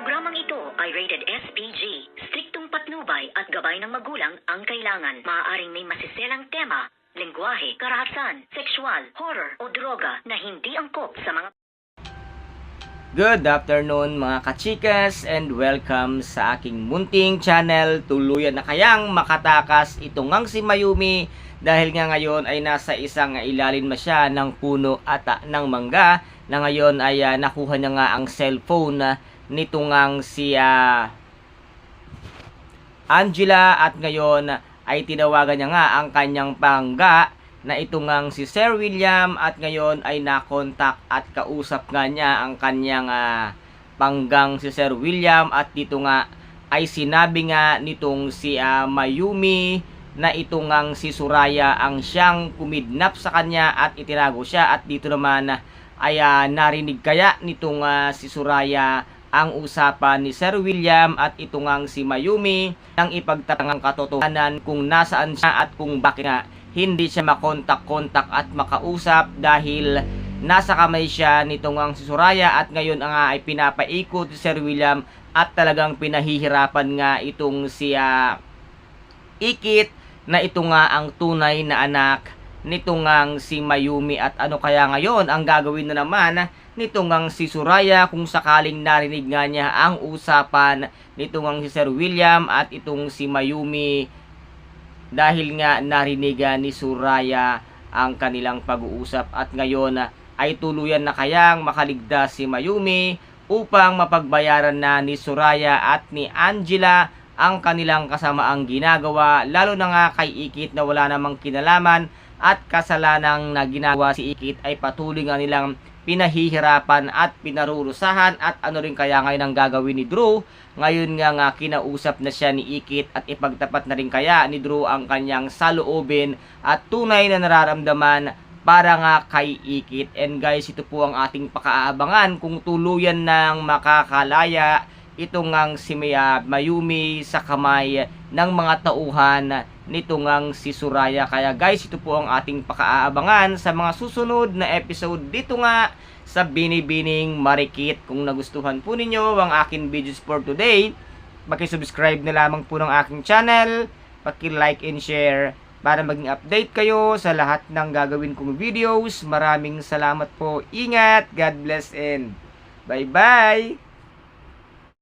Programang ito ay rated SPG. Striktong patnubay at gabay ng magulang ang kailangan. Maaaring may masiselang tema, lengguwahe, karahasan, sexual, horror o droga na hindi angkop sa mga Good afternoon mga kachikas and welcome sa aking munting channel. Tuluyan na kayang makatakas itong ngang si Mayumi dahil nga ngayon ay nasa isang ilalin na siya ng puno at ng mangga na ngayon ay ah, nakuha niya nga ang cellphone uh, nito ngang si ah, Angela at ngayon ay tinawagan niya nga ang kanyang pangga na ito ngang si Sir William at ngayon ay nakontak at kausap nga niya ang kanyang ah, panggang si Sir William at dito nga ay sinabi nga nitong si ah, Mayumi na ito ngang si Suraya ang siyang kumidnap sa kanya at itinago siya at dito naman ah, ay ah, narinig kaya nitong ah, si Suraya ang usapan ni Sir William at ito ngang si Mayumi ang ipagtatangang katotohanan kung nasaan siya at kung bakit nga hindi siya makontak-kontak at makausap dahil nasa kamay siya nitong ang si Soraya at ngayon nga ay pinapaikot si Sir William at talagang pinahihirapan nga itong si Ikit na ito nga ang tunay na anak nitong ang si Mayumi at ano kaya ngayon ang gagawin na naman nitong ang si Suraya kung sakaling narinig nga niya ang usapan. Nitong si Sir William at itong si Mayumi dahil nga narinig ah, ni Suraya ang kanilang pag-uusap. At ngayon ah, ay tuluyan na kayang makaligtas si Mayumi upang mapagbayaran na ni Suraya at ni Angela ang kanilang kasamaang ginagawa lalo na nga kay Ikit na wala namang kinalaman at kasalanang na ginagawa si Ikit ay patuloy nga nilang pinahihirapan at pinarurusahan at ano rin kaya ngayon ang gagawin ni Drew? Ngayon nga nga kinausap na siya ni Ikit at ipagtapat na rin kaya ni Drew ang kanyang saloobin at tunay na nararamdaman para nga kay Ikit. And guys ito po ang ating pakaabangan kung tuluyan ng makakalaya itong ngang si Mayumi sa kamay ng mga tauhan nito ngang si Suraya. Kaya guys, ito po ang ating pakaabangan sa mga susunod na episode dito nga sa Binibining Marikit. Kung nagustuhan po ninyo ang aking videos for today, subscribe na lamang po ng aking channel, paki-like and share para maging update kayo sa lahat ng gagawin kong videos. Maraming salamat po. Ingat, God bless and bye-bye!